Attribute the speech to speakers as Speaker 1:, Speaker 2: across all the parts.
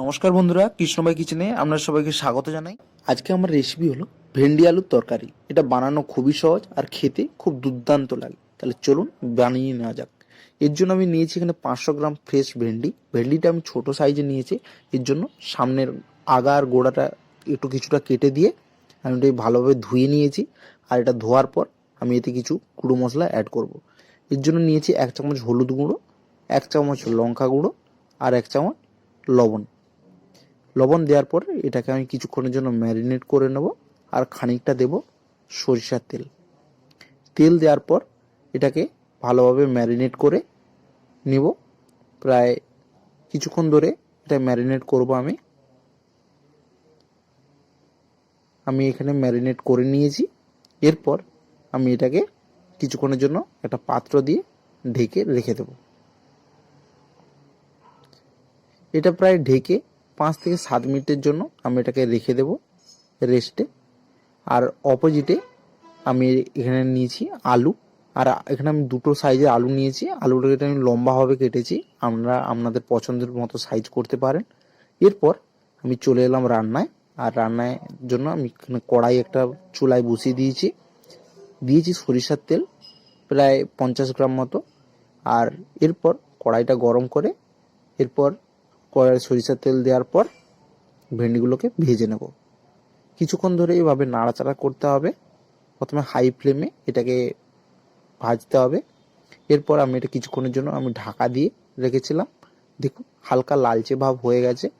Speaker 1: নমস্কার বন্ধুরা কৃষ্ণভাই কিচেনে আপনার সবাইকে স্বাগত জানাই। আজকে আমার রেসিপি হলো ভেন্ডি আলুর তরকারি। এটা বানানো খুবই সহজ আর খেতে খুব দুর্দান্ত লাগে। তাহলে চলুন বানিয়ে নেওয়া যাক। এর জন্য আমি নিয়েছি এখানে পাঁচশো গ্রাম ফ্রেশ ভেন্ডি। ভেন্ডিটা আমি ছোট সাইজে নিয়েছি। এর জন্য সামনের আগা আর গোড়াটা একটু কিছুটা কেটে দিয়ে আমি এটা ভালোভাবে ধুয়ে নিয়েছি। আর এটা ধোয়ার পর আমি এতে কিছু গুঁড়ো মশলা অ্যাড করব। এর জন্য নিয়েছি এক চামচ হলুদ গুঁড়ো, এক চামচ লঙ্কা গুঁড়ো আর এক চামচ লবণ। লবণ দেওয়ার পর এটাকে আমি কিছুক্ষণের জন্য ম্যারিনেট করে নেব আর খানিকটা দেব সরিষার তেল। তেল দেওয়ার পর এটাকে ভালোভাবে ম্যারিনেট করে নেব। প্রায় কিছুক্ষণ ধরে এটা ম্যারিনেট করব আমি। আমি এখানে ম্যারিনেট করে নিয়েছি। এরপর আমি এটাকে কিছুক্ষণের জন্য একটা পাত্র দিয়ে ঢেকে রেখে দেব। এটা প্রায় ঢেকে পাঁচ থেকে সাত মিনিটের জন্য আমি এটাকে রেখে দেব রেস্টে আর অপোজিটে আমি এখানে নিয়েছি আলু। আর এখানে আমি দুটো সাইজের আলু নিয়েছি। আলুটাকে আমি লম্বাভাবে কেটেছি। আমরা আপনাদের পছন্দের মতো সাইজ করতে পারেন। এরপর আমি চলে এলাম রান্নায়। আর রান্নায় জন্য আমি এখানে কড়াই একটা চুলায় বসিয়ে দিয়েছি। দিয়েছি সরিষার তেল, প্রায় পঞ্চাশ গ্রাম মতো। আর এরপর কড়াইটা গরম করে এরপর কড়াই সরিষার তেল দেওয়ার পর ভেন্ডিগুলোকে ভেজে নেব। কিছুক্ষণ ধরে এভাবে নাড়াচাড়া করতে হবে। প্রথমে হাই ফ্লেমে এটাকে ভাজতে হবে। এরপর আমি এটা কিছুক্ষণের জন্য আমি ঢাকা দিয়ে রেখেছিলাম। দেখুন, হালকা লালচে ভাব হয়ে গেছে।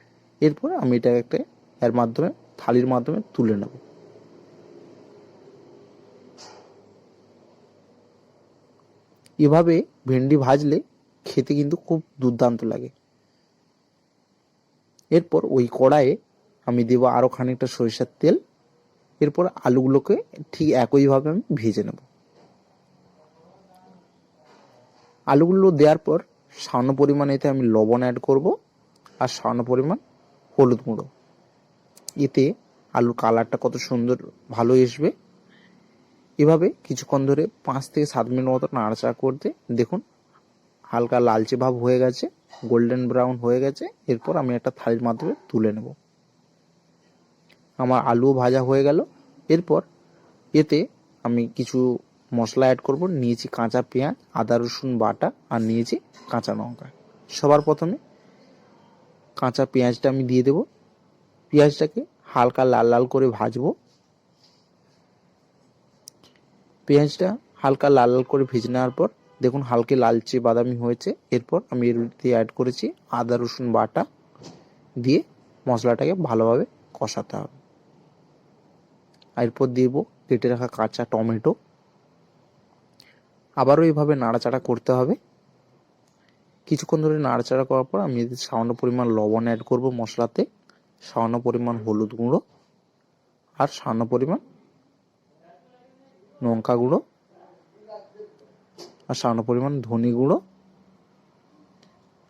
Speaker 1: এরপর আমি এটা একটা এর মাধ্যমে, থালির মাধ্যমে তুলে নেব। এভাবে ভেন্ডি ভাজলে খেতে কিন্তু খুব দুর্দান্ত লাগে। এরপর ওই কড়াইয়ে আমি দেব আরও খানিকটা সরিষার তেল। এরপর আলুগুলোকে ঠিক একইভাবে আমি ভেজে নেব। আলুগুলো দেওয়ার পর সামান্য পরিমাণ এতে আমি লবণ অ্যাড করব আর সামান্য পরিমাণ হলুদ গুঁড়ো। এতে আলুর কালারটা কত সুন্দর ভালো আসবে এভাবে কিছুক্ষণ ধরে পাঁচ থেকে সাত মিনিট মতো নাড়াচাড়া করতে দেখুন হালকা লালচে ভাব হয়ে গেছে। গোল্ডেন ব্রাউন হয়ে গেছে, এরপর আমি একটা থালির মাধ্যমে তুলে নেব। আমার আলুও ভাজা হয়ে গেল। এরপর এতে আমি কিছু মশলা অ্যাড করব। নিয়েছি কাঁচা পেঁয়াজ, আদা রসুন বাটা আর নিয়েছি কাঁচা লঙ্কা। সবার প্রথমে কাঁচা পেঁয়াজটা আমি দিয়ে দেব। পেঁয়াজটাকে হালকা লাল লাল করে ভাজবো। পেঁয়াজটা হালকা লাল লাল করে ভেজে নেওয়ার পর দেখুন হালকে লালচে বাদামি হয়েছে। এরপর আমি এর দিয়ে অ্যাড করেছি আদা, রসুন বাটা দিয়ে মশলাটাকে ভালোভাবে কষাতে হবে। এরপর দিব কেটে রাখা কাঁচা টমেটো। আবারও এইভাবে নাড়াচাড়া করতে হবে। কিছুক্ষণ ধরে নাড়াচাড়া করার পর আমি সামান্য পরিমাণ লবণ অ্যাড করব মশলাতে, সামান্য পরিমাণ হলুদ গুঁড়ো আর সামান্য পরিমাণ লঙ্কা গুঁড়ো। আর সামান্য পরিমাণ ধনে গুঁড়ো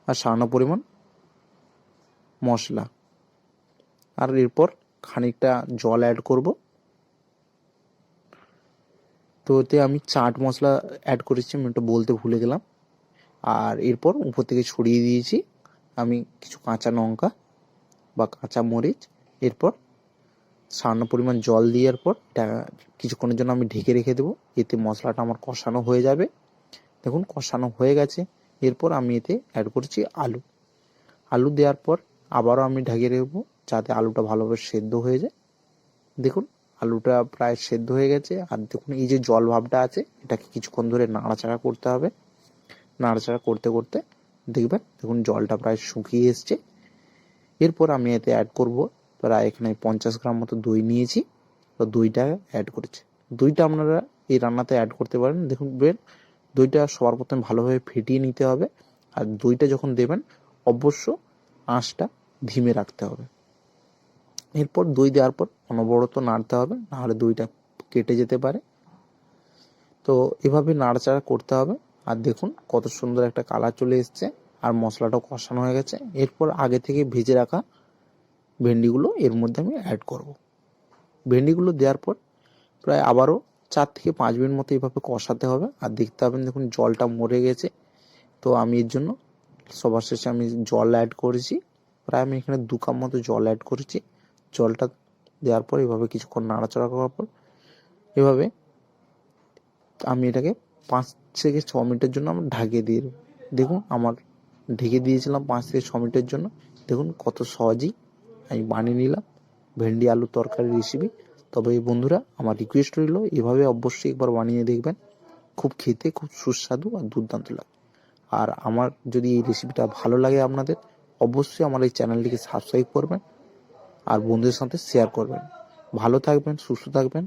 Speaker 1: আর সামান্য পরিমাণ মশলা। আর এরপর খানিকটা জল অ্যাড করব। তো এতে আমি চাট মশলা অ্যাড করেছি, আমি ওটা বলতে ভুলে গেলাম। আর এরপর উপর থেকে ছড়িয়ে দিয়েছি আমি কিছু কাঁচা লঙ্কা বা কাঁচা মরিচ। এরপর সামান্য পরিমাণ জল দেওয়ার পর কিছুক্ষণের জন্য আমি ঢেকে রেখে দেবো। এতে মশলাটা আমার কষানো হয়ে যাবে। দেখুন কষানো হয়ে গেছে। এরপর আমি এতে অ্যাড করছি আলু। আলু দেওয়ার পর আবারও আমি ঢাকিয়ে রাখব যাতে আলুটা ভালোভাবে সেদ্ধ হয়ে যায়। দেখুন আলুটা প্রায় সেদ্ধ হয়ে গেছে। আর দেখুন এই যে জল ভাবটা আছে, এটাকে কিছুক্ষণ ধরে নাড়াচাড়া করতে হবে। নাড়াচাড়া করতে করতে দেখবেন, দেখুন জলটা প্রায় শুকিয়ে এসছে। এরপর আমি এতে অ্যাড করব প্রায় এখানে পঞ্চাশ গ্রাম মতো দই নিয়েছি। তো দইটা অ্যাড করেছি। দইটা আপনারা এই রান্নাতে অ্যাড করতে পারেন। দেখুন দইটা সবার প্রথমে ভালোভাবে ফেটিয়ে নিতে হবে আর দইটা যখন দেবেন, অবশ্য আঁচটা ধিমে রাখতে হবে। এরপর দই দেওয়ার পর অনবরত নাড়তে হবে, নাহলে দইটা কেটে যেতে পারে। তো এভাবে নাড়াচাড়া করতে হবে আর দেখুন কত সুন্দর একটা কালার চলে এসছে আর মশলাটাও কষানো হয়ে গেছে। এরপর আগে থেকে ভেজে রাখা ভেন্ডিগুলো এর মধ্যে আমি অ্যাড করব। ভেন্ডিগুলো দেওয়ার পর প্রায় আবারও চার থেকে পাঁচ মিনিট মতো এইভাবে কষাতে হবে। আর দেখতে পাবেন দেখুন জলটা মরে গেছে। তো আমি এর জন্য সবার শেষে আমি জল অ্যাড করেছি। প্রায় আমি এখানে দু কাপ মতো জল অ্যাড করেছি। জলটা দেওয়ার পর এভাবে কিছুক্ষণ নাড়াচাড়া করার পর এভাবে আমি এটাকে পাঁচ থেকে ছ মিনিটের জন্য আমি ঢাকিয়ে দিয়ে দেবো। দেখুন আমার ঢেকে দিয়েছিলাম পাঁচ থেকে ছ মিনিটের জন্য। দেখুন কত সহজেই আমি বানিয়ে নিলাম। ভেন্ডি আলু তরকারি রেসিপি তবে বন্ধুরা, আমার রিকোয়েস্ট রইল, এভাবে অবশ্যই একবার বানিয়ে দেখবেন। খুব খেতে খুব সুস্বাদু আর দুর্দান্ত লাগে। আর আমার যদি এই রেসিপিটা ভালো লাগে আপনাদের, অবশ্যই আমার এই চ্যানেলটিকে সাবস্ক্রাইব করবেন আর বন্ধুদের সাথে শেয়ার করবেন। ভালো থাকবেন, সুস্থ থাকবেন।